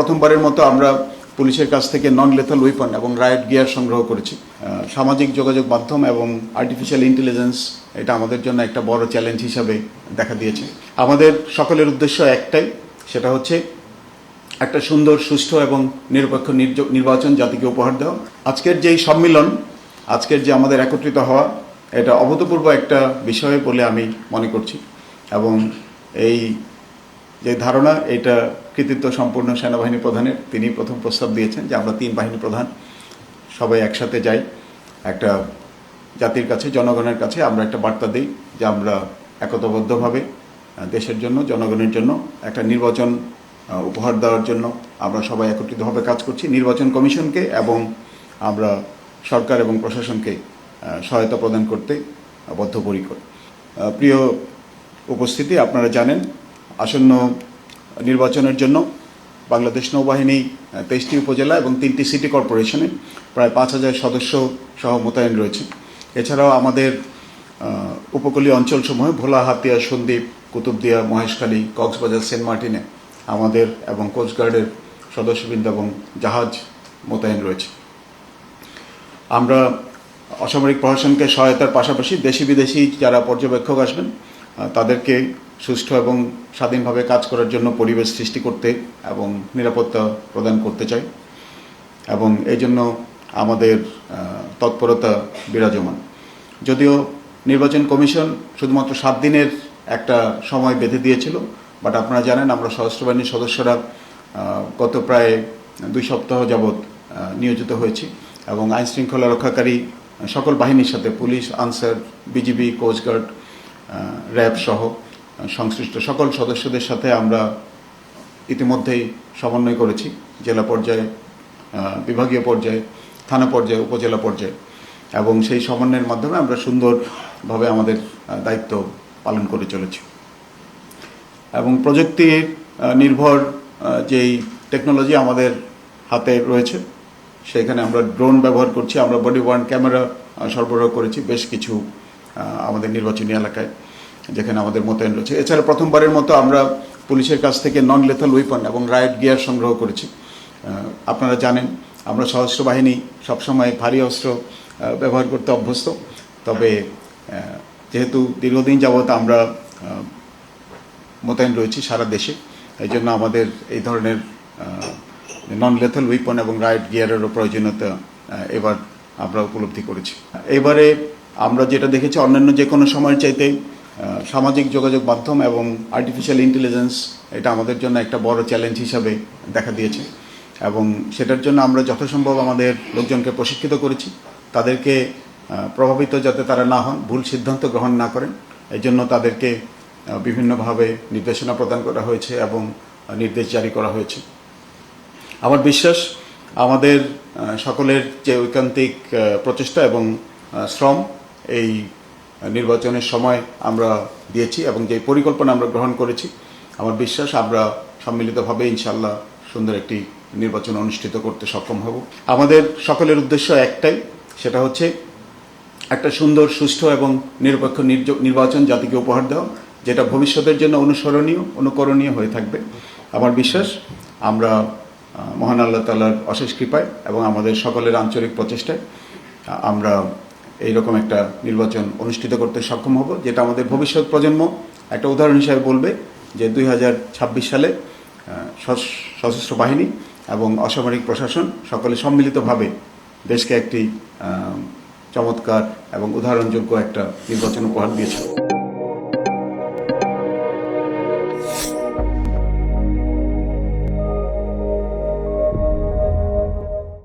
প্রথমবারের মতো আমরা পুলিশের কাছ থেকে নন লেথাল ওয়েপন এবং রাইট গিয়ার সংগ্রহ করেছি। সামাজিক যোগাযোগ মাধ্যম এবং আর্টিফিশিয়াল ইন্টেলিজেন্স এটা আমাদের জন্য একটা বড় চ্যালেঞ্জ হিসাবে দেখা দিয়েছে। আমাদের সকলের উদ্দেশ্য একটাই, সেটা হচ্ছে একটা সুন্দর, সুষ্ঠু এবং নিরপেক্ষ নির্বাচন জাতিকে উপহার দেওয়া। আজকের যেই সম্মিলন, আজকের যে আমাদের একত্রিত হওয়া, এটা অভূতপূর্ব একটা বিষয় বলে আমি মনে করছি। এবং এই যে ধারণা, এটা কৃতিত্ব সম্পূর্ণ সেনাবাহিনী প্রধানের, তিনি প্রথম প্রস্তাব দিয়েছেন যে আমরা তিন বাহিনী প্রধান, সবাই একসাথে যাই, একটা জাতির কাছে, জনগণের কাছে আমরা একটা বার্তা দিই যে আমরা একতাবদ্ধভাবে দেশের জন্য, জনগণের জন্য একটা নির্বাচন উপহার দেওয়ার জন্য আমরা সবাই একত্রিতভাবে কাজ করছি। নির্বাচন কমিশনকে এবং আমরা সরকার এবং প্রশাসনকে সহায়তা প্রদান করতে বদ্ধপরিকর। প্রিয় উপস্থিতি, আপনারা জানেন আসন্ন নির্বাচনের জন্য বাংলাদেশ নৌবাহিনী তেইশটি উপজেলা এবং তিনটি সিটি কর্পোরেশনে প্রায় পাঁচ হাজার সদস্য সহ মোতায়েন রয়েছে। এছাড়াও আমাদের উপকূলীয় অঞ্চলসমূহে ভোলা, হাতিয়া, সন্দ্বীপ, কুতুবদিয়া, মহেশখালী, কক্সবাজার, সেন্ট মার্টিনে আমাদের এবং কোস্টগার্ডের সদস্যবৃন্দ এবং জাহাজ মোতায়েন রয়েছে। আমরা অসামরিক প্রশাসনকে সহায়তার পাশাপাশি দেশি বিদেশি যারা পর্যবেক্ষক আসবেন তাদেরকে সুষ্ঠু এবং স্বাধীনভাবে কাজ করার জন্য পরিবেশ সৃষ্টি করতে এবং নিরাপত্তা প্রদান করতে চাই। এবং এই জন্য আমাদের তৎপরতা বিরাজমান। যদিও নির্বাচন কমিশন শুধুমাত্র সাত দিনের একটা সময় বেঁধে দিয়েছিল, বাট আপনারা জানেন আমরা সশস্ত্র বাহিনীর সদস্যরা গত প্রায় দুই সপ্তাহ যাবৎ নিয়োজিত হয়েছি এবং আইন শৃঙ্খলা রক্ষাকারী সকল বাহিনীর সাথে police, Ansar, BGB, coast guard RAB সহ সংশ্লিষ্ট সকল সদস্যদের সাথে আমরা ইতিমধ্যেই সমন্বয় করেছি জেলা পর্যায়ে বিভাগীয় পর্যায়ে থানা পর্যায়ে উপজেলা পর্যায়ে। এবং সেই সমন্বয়ের মাধ্যমে আমরা সুন্দরভাবে আমাদের দায়িত্ব পালন করে চলেছি। এবং প্রযুক্তি আহ, নির্ভর যেই টেকনোলজি আমাদের হাতে রয়েছে সেখানে আমরা ড্রোন ব্যবহার করছি আমরা বডি ওয়ার্ন ক্যামেরা সরবরাহ করেছি বেশ কিছু আমাদের নির্বাচনী এলাকায়, যেখানে আমাদের মোতায়েন রয়েছে। এছাড়া প্রথমবারের মতো আমরা পুলিশের কাছ থেকে নন লেথাল ওয়েপন এবং রাইট গিয়ার সংগ্রহ করেছি। আপনারা জানেন, আমরা সশস্ত্র বাহিনী সবসময় ভারী অস্ত্র ব্যবহার করতে অভ্যস্ত। তবে যেহেতু দীর্ঘদিন যাবৎ আমরা মোতায়েন রয়েছি সারা দেশে, এই জন্য আমাদের এই ধরনের নন লেথাল উইপন এবং রাইট গিয়ারেরও প্রয়োজনীয়তা এবার আমরা উপলব্ধি করেছি। এবারে আমরা যেটা দেখেছি, অন্যান্য যে কোনো সময়ের চাইতে সামাজিক যোগাযোগ মাধ্যম এবং আর্টিফিশিয়াল ইন্টেলিজেন্স এটা আমাদের জন্য একটা বড় চ্যালেঞ্জ হিসাবে দেখা দিয়েছে। এবং সেটার জন্য আমরা যথাসম্ভব আমাদের লোকজনকে প্রশিক্ষিত করেছি। তাদেরকে প্রভাবিত যাতে তারা না হন, ভুল সিদ্ধান্ত গ্রহণ না করেন এই জন্য তাদেরকে বিভিন্নভাবে নির্দেশনা প্রদান করা হয়েছে এবং নির্দেশ জারি করা হয়েছে। আমার বিশ্বাস, আমাদের সকলের যে ঐকান্তিক প্রচেষ্টা এবং শ্রম এই নির্বাচনের সময় আমরা দিয়েছি এবং যে পরিকল্পনা আমরা গ্রহণ করেছি, আমার বিশ্বাস আমরা সম্মিলিতভাবে ইনশাল্লাহ সুন্দর একটি নির্বাচন অনুষ্ঠিত করতে সক্ষম হব। আমাদের সকলের উদ্দেশ্য একটাই, সেটা হচ্ছে একটা সুন্দর, সুষ্ঠু এবং নিরপেক্ষ নির্বাচন জাতিকে উপহার দেওয়া, যেটা ভবিষ্যতের জন্য অনুসরণীয়, অনুকরণীয় হয়ে থাকবে। আমার বিশ্বাস আমরা মহান আল্লাহ তালার অশেষ কৃপায় এবং আমাদের সকলের আঞ্চলিক প্রচেষ্টায় আমরা এইরকম একটা নির্বাচন অনুষ্ঠিত করতে সক্ষম হব, যেটা আমাদের ভবিষ্যৎ প্রজন্ম একটা উদাহরণ হিসাবে বলবে যে দুই হাজার ছাব্বিশ সালে সশস্ত্র বাহিনী এবং অসামরিক প্রশাসন সকলে সম্মিলিতভাবে দেশকে একটি চমৎকার এবং উদাহরণযোগ্য একটা নির্বাচন উপহার দিয়েছিল।